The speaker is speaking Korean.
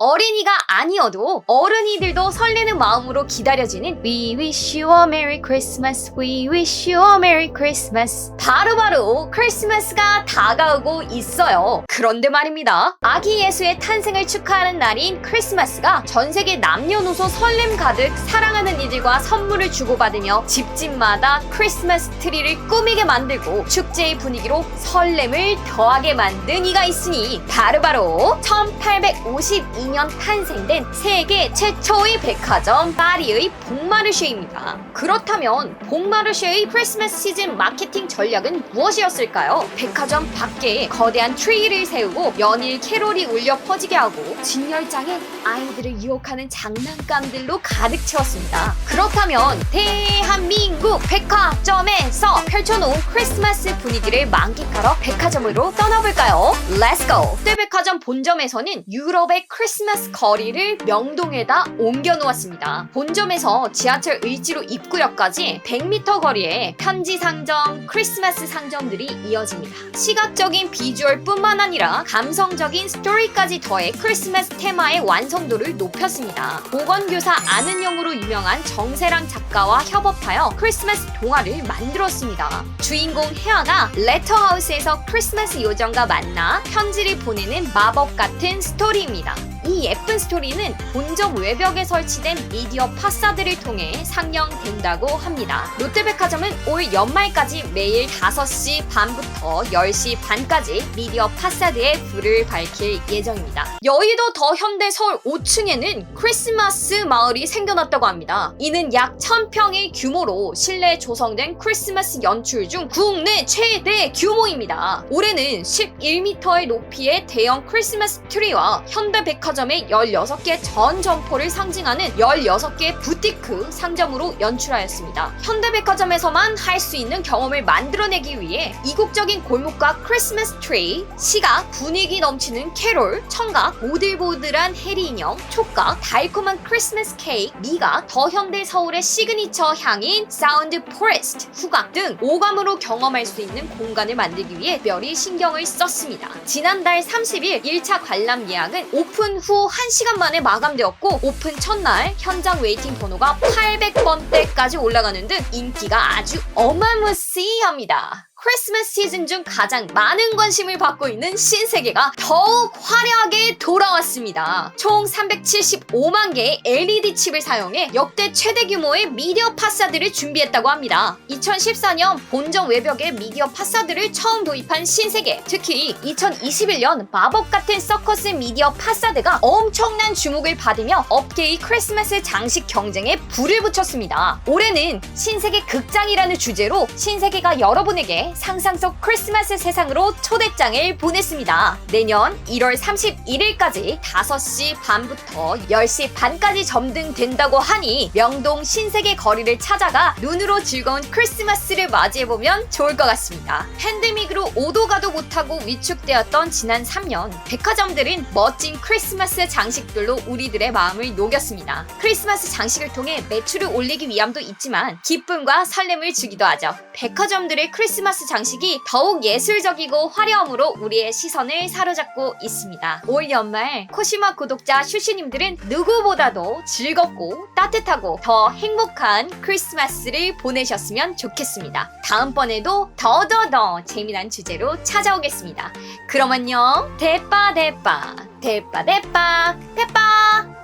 어린이가 아니어도 어른이들도 설레는 마음으로 기다려지는 We wish you a Merry Christmas, We wish you a Merry Christmas. 바로바로 크리스마스가 다가오고 있어요. 그런데 말입니다. 아기 예수의 탄생을 축하하는 날인 크리스마스가 전 세계 남녀노소 설렘 가득 사랑하는 이들과 선물을 주고받으며 집집마다 크리스마스 트리를 꾸미게 만들고 축제의 분위기로 설렘을 더하게 만든 이가 있으니 바로바로 1852년 탄생된 세계 최초의 백화점 파리의 봉마르쉐입니다. 그렇다면 봉마르쉐의 크리스마스 시즌 마케팅 전략은 무엇이었을까요? 백화점 밖에 거대한 트리를 세우고 연일 캐롤이 울려 퍼지게 하고 진열장에 아이들을 유혹하는 장난감들로 가득 채웠습니다. 그렇다면 대한민국 백화점에서 펼쳐놓은 크리스마스 분위기를 만끽하러 백화점으로 떠나볼까요? Let's go! 롯데백화점 본점에서는 유럽의 크리스마스 거리를 명동에다 옮겨 놓았습니다. 본점에서 지하철 을지로 입구역까지 100m 거리에 편지 상점, 크리스마스 상점들이 이어집니다. 시각적인 비주얼뿐만 아니라 감성적인 스토리까지 더해 크리스마스 테마의 완성도를 높였습니다. 보건교사 아는 영으로 유명한 정세랑 작가와 협업하여 크리스마스 동화를 만들었습니다. 주인공 헤아가 레터하우스에서 크리스마스 요정과 만나 편지를 보내는 마법 같은 스토리입니다. 이 예쁜 스토리는 본점 외벽에 설치된 미디어 파사드를 통해 상영된다고 합니다. 롯데백화점은 올 연말까지 매일 5시 반부터 10시 반까지 미디어 파사드에 불을 밝힐 예정입니다. 여의도 더 현대 서울 5층에는 크리스마스 마을이 생겨났다고 합니다. 이는 약 1000평의 규모로 실내 조성된 크리스마스 연출 중 국내 최대 규모입니다. 올해는 11m의 높이의 대형 크리스마스 트리와 현대백화점 의 16개 전 점포를 상징하는 16개 부티크 상점으로 연출하였습니다. 현대백화점에서만 할 수 있는 경험을 만들어내기 위해 이국적인 골목과 크리스마스 트리, 시각, 분위기 넘치는 캐롤, 청각, 보들보들한 해리 인형, 촉각, 달콤한 크리스마스 케이크, 미각, 더 현대 서울의 시그니처 향인 사운드 포레스트, 후각 등 오감으로 경험할 수 있는 공간을 만들기 위해 특별히 신경을 썼습니다. 지난달 30일 1차 관람 예약은 오픈 후 1시간 만에 마감되었고 오픈 첫날 현장 웨이팅 번호가 800번대까지 올라가는 등 인기가 아주 어마무시합니다. 크리스마스 시즌 중 가장 많은 관심을 받고 있는 신세계가 더욱 화려하게 돌아왔습니다. 총 375만 개의 LED 칩을 사용해 역대 최대 규모의 미디어 파사드를 준비했다고 합니다. 2014년 본점 외벽에 미디어 파사드를 처음 도입한 신세계, 특히 2021년 마법 같은 서커스 미디어 파사드가 엄청난 주목을 받으며 업계의 크리스마스 장식 경쟁에 불을 붙였습니다. 올해는 신세계 극장이라는 주제로 신세계가 여러분에게 상상 속 크리스마스 세상으로 초대장을 보냈습니다. 내년 1월 31일까지 5시 반부터 10시 반까지 점등된다고 하니 명동 신세계 거리를 찾아가 눈으로 즐거운 크리스마스를 맞이해보면 좋을 것 같습니다. 팬데믹으로 오도 가도 못하고 위축되었던 지난 3년 백화점들은 멋진 크리스마스 장식들로 우리들의 마음을 녹였습니다. 크리스마스 장식을 통해 매출을 올리기 위함도 있지만 기쁨과 설렘을 주기도 하죠. 백화점들의 크리스마스 장식이 더욱 예술적이고 화려함으로 우리의 시선을 사로잡고 있습니다. 올 연말 코시마 구독자 슈슈님들은 누구보다도 즐겁고 따뜻하고 더 행복한 크리스마스를 보내셨으면 좋겠습니다. 다음번에도 더더더 재미난 주제로 찾아오겠습니다. 그럼 안녕. 대빠 대빠 대빠 대빠 대빠